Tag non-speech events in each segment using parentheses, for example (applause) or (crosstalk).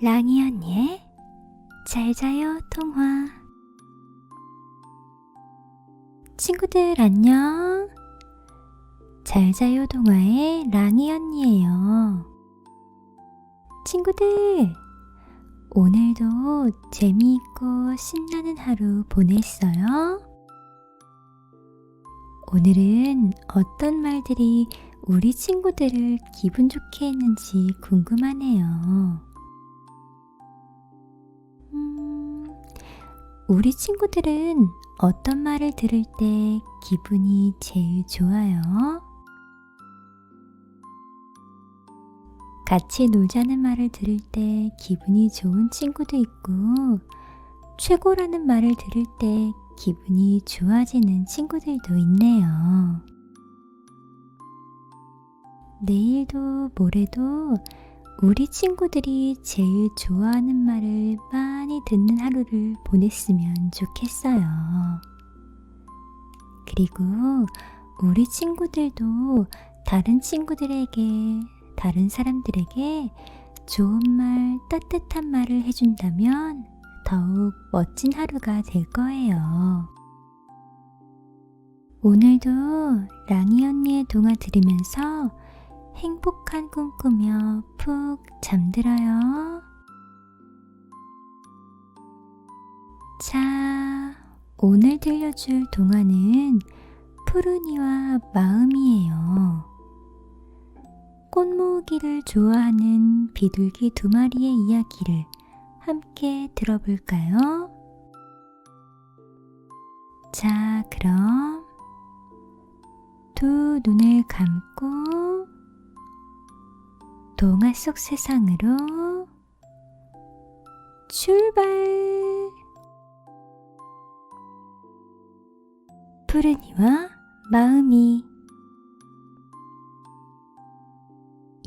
랑이 언니의 잘 자요 통화 친구들 안녕 잘 자요 동화의 랑이 언니예요 친구들 오늘도 재미있고 신나는 하루 보냈어요? 오늘은 어떤 말들이 우리 친구들을 기분 좋게 했는지 궁금하네요. 우리 친구들은 어떤 말을 들을 때 기분이 제일 좋아요? 같이 놀자는 말을 들을 때 기분이 좋은 친구도 있고, 최고라는 말을 들을 때 기분이 좋아지는 친구들도 있네요. 내일도 모레도 우리 친구들이 제일 좋아하는 말을 많이 듣는 하루를 보냈으면 좋겠어요. 그리고 우리 친구들도 다른 친구들에게, 다른 사람들에게 좋은 말, 따뜻한 말을 해준다면 더욱 멋진 하루가 될 거예요. 오늘도 랑이 언니의 동화 들으면서 행복한 꿈 꾸며 푹 잠들어요. 자, 오늘 들려줄 동화는 푸르니와 마음이에요. 꽃 모으기를 좋아하는 비둘기 두 마리의 이야기를 함께 들어볼까요? 자, 그럼 두 눈을 감고 동화 속 세상으로 출발! 푸르니와 마음이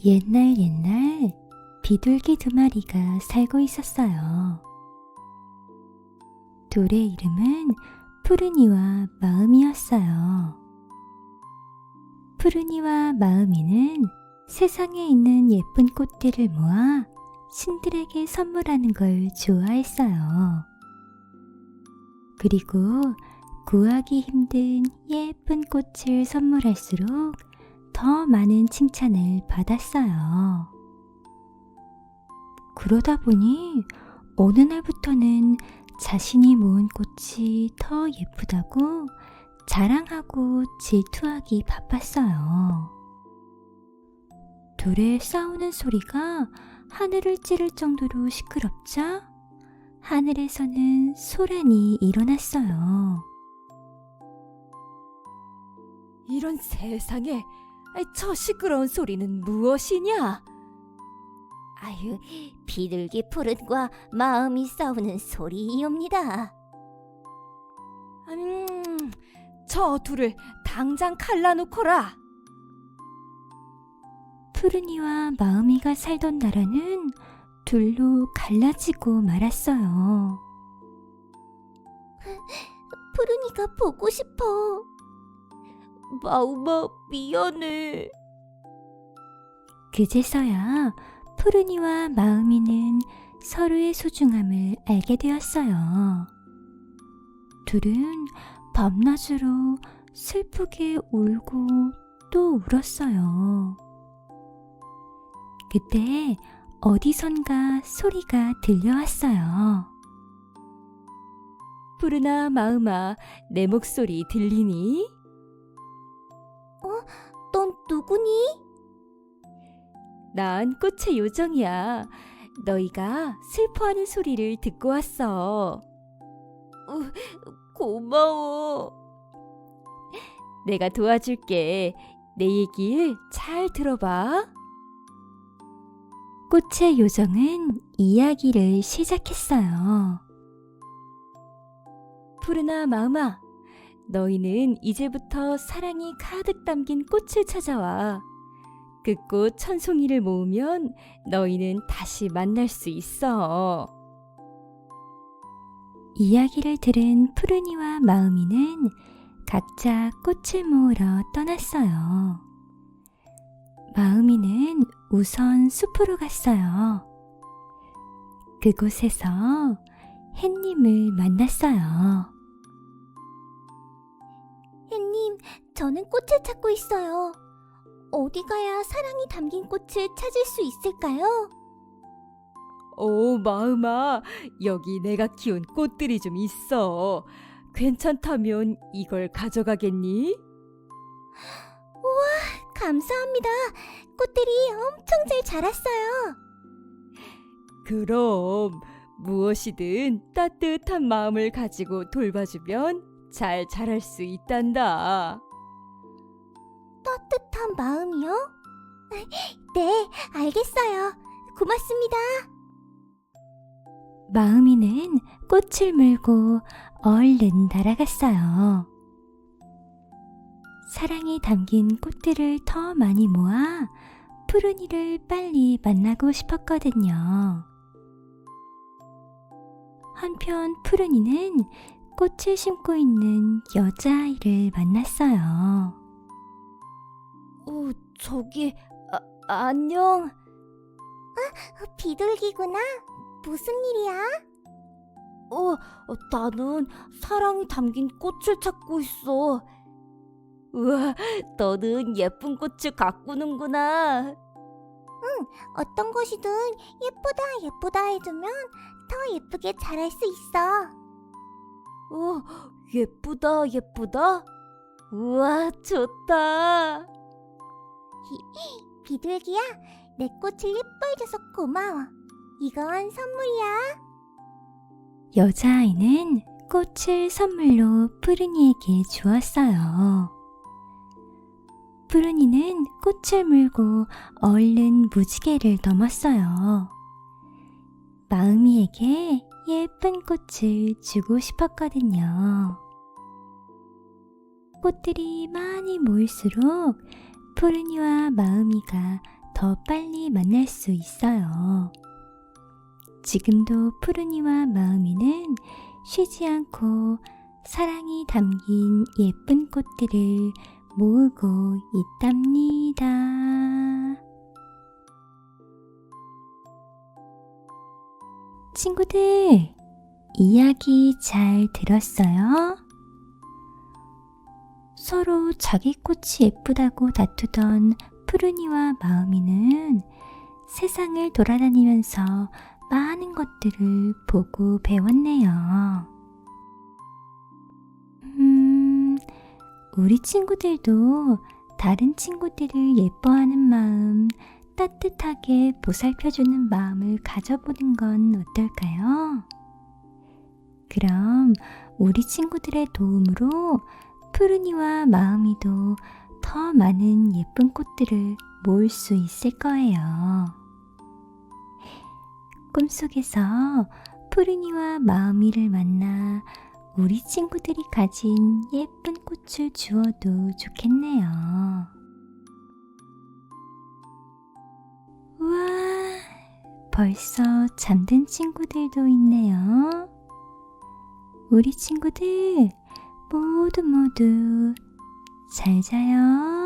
옛날 옛날 비둘기 두 마리가 살고 있었어요. 둘의 이름은 푸르니와 마음이었어요. 푸르니와 마음이는 세상에 있는 예쁜 꽃들을 모아 신들에게 선물하는 걸 좋아했어요. 그리고 구하기 힘든 예쁜 꽃을 선물할수록 더 많은 칭찬을 받았어요. 그러다 보니 어느 날부터는 자신이 모은 꽃이 더 예쁘다고 자랑하고 질투하기 바빴어요. 둘의 싸우는 소리가 하늘을 찌를 정도로 시끄럽자 하늘에서는 소란이 일어났어요. 이런 세상에 저 시끄러운 소리는 무엇이냐? 아유, 비둘기 푸른과 마음이 싸우는 소리이옵니다. 음, 저 둘을 당장 갈라놓거라. 푸르니와 마음이가 살던 나라는 둘로 갈라지고 말았어요. 푸른이가 보고 싶어. 마음아 미안해. 그제서야 푸르니와 마음이는 서로의 소중함을 알게 되었어요. 둘은 밤낮으로 슬프게 울고 또 울었어요. 그때 어디선가 소리가 들려왔어요. 푸르나 마음아, 내 목소리 들리니? 넌 누구니? 난 꽃의 요정이야. 너희가 슬퍼하는 소리를 듣고 왔어. 고마워. 내가 도와줄게. 내 얘기를 잘 들어봐. 꽃의 요정은 이야기를 시작했어요. 푸르나 마음아, 너희는 이제부터 사랑이 가득 담긴 꽃을 찾아와. 그 꽃 천송이를 모으면 너희는 다시 만날 수 있어. 이야기를 들은 푸르니와 마음이는 각자 꽃을 모으러 떠났어요. 마음이는 우선 숲으로 갔어요. 그곳에서 햇님을 만났어요. 햇님, 저는 꽃을 찾고 있어요. 어디 가야 사랑이 담긴 꽃을 찾을 수 있을까요? 오, 마음아, 여기 내가 키운 꽃들이 좀 있어. 괜찮다면 이걸 가져가겠니? (laughs) 감사합니다. 꽃들이 엄청 잘 자랐어요. 그럼 무엇이든 따뜻한 마음을 가지고 돌봐주면 잘 자랄 수 있단다. 따뜻한 마음이요? (laughs) 네, 알겠어요. 고맙습니다. 마음이는 꽃을 물고 얼른 날아갔어요. 사랑이 담긴 꽃들을 더 많이 모아 푸른이를 빨리 만나고 싶었거든요. 한편 푸른이는 꽃을 심고 있는 여자아이를 만났어요. 어, 저기, 아, 안녕. 비둘기구나. 무슨 일이야? 어, 나는 사랑이 담긴 꽃을 찾고 있어. 우와, 너는 예쁜 꽃을 가꾸는구나. 어떤 것이든 예쁘다 예쁘다 해주면 더 예쁘게 자랄 수 있어. 어, 예쁘다, 예쁘다. 우와, 좋다. 비둘기야, 내 꽃을 예뻐해 줘서 고마워. 이건 선물이야. 여자아이는 꽃을 선물로 푸른이에게 주었어요. 푸른이는 꽃을 물고 얼른 무지개를 넘었어요. 마음이에게 예쁜 꽃을 주고 싶었거든요. 꽃들이 많이 모일수록 푸른이와 마음이가 더 빨리 만날 수 있어요. 지금도 푸른이와 마음이는 쉬지 않고 사랑이 담긴 예쁜 꽃들을 모으고 있답니다. 친구들, 이야기 잘 들었어요? 서로 자기 꽃이 예쁘다고 다투던 푸른이와 마음이는 세상을 돌아다니면서 많은 것들을 보고 배웠네요. 우리 친구들도 다른 친구들을 예뻐하는 마음, 따뜻하게 보살펴주는 마음을 가져보는 건 어떨까요? 그럼 우리 친구들의 도움으로 푸른이와 마음이도 더 많은 예쁜 꽃들을 모을 수 있을 거예요. 꿈속에서 푸른이와 마음이를 만나 우리 친구들이 가진 예쁜 꽃을 주어도 좋겠네요. 우와, 벌써 잠든 친구들도 있네요. 우리 친구들 모두 모두 잘 자요.